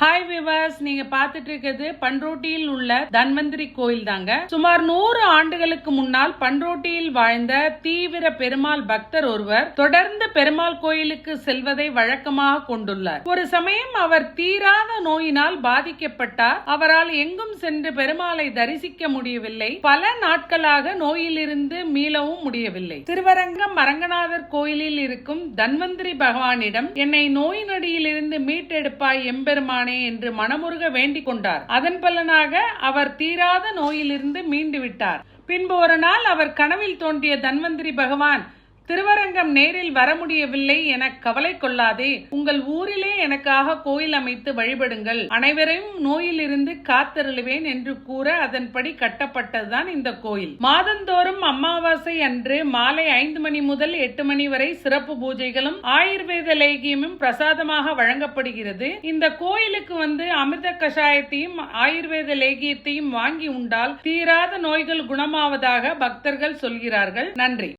Hi விவாஸ் நீங்க பாத்துட்டு இருக்கிறது பண்ரோட்டியில் உள்ள தன்வந்திரி கோயில் தாங்க சுமார் நூறு ஆண்டுகளுக்கு முன்னால் பண்ரோட்டியில் வாழ்ந்த தீவிர பெருமாள் பக்தர் ஒருவர் தொடர்ந்து பெருமாள் கோயிலுக்கு செல்வதை வழக்கமாக கொண்டுள்ளார். ஒரு சமயம் அவர் தீராத நோயினால் பாதிக்கப்பட்டார். அவரால் எங்கும் சென்று பெருமாளை தரிசிக்க முடியவில்லை. பல நாட்களாக நோயிலிருந்து மீளவும் முடியவில்லை. திருவரங்கம் அரங்கநாதர் கோயிலில் இருக்கும் தன்வந்திரி பகவானிடம் என்னை நோய் நொடியிலிருந்து மீட்டெடுப்பாய் எம்பெருமானே என்று மனமுருக வேண்டிக் கொண்டார். அதன் பலனாக அவர் தீராத நோயிலிருந்து மீண்டு விட்டார். பின்பு ஒரு நாள் அவர் கனவில் தோன்றிய தன்வந்திரி பகவான் திருவரங்கம் நேரில் வர முடியவில்லை என கவலை கொள்ளாதே. உங்கள் ஊரிலே எனக்காக கோயில் அமைத்து வழிபடுங்கள். அனைவரையும் நோயிலிருந்து காத்தருளுவேன் என்று கூற அதன்படி கட்டப்பட்டதுதான் இந்த கோயில். மாதந்தோறும் அமாவாசை அன்று மாலை ஐந்து மணி முதல் எட்டு மணி வரை சிறப்பு பூஜைகளும் ஆயுர்வேத லேகியமும் பிரசாதமாக வழங்கப்படுகிறது. இந்த கோயிலுக்கு வந்து அமிர்த கஷாயத்தையும் ஆயுர்வேத லேகியத்தையும் வாங்கி உண்டால் தீராத நோய்கள் குணமாவதாக பக்தர்கள் சொல்கிறார்கள். நன்றி.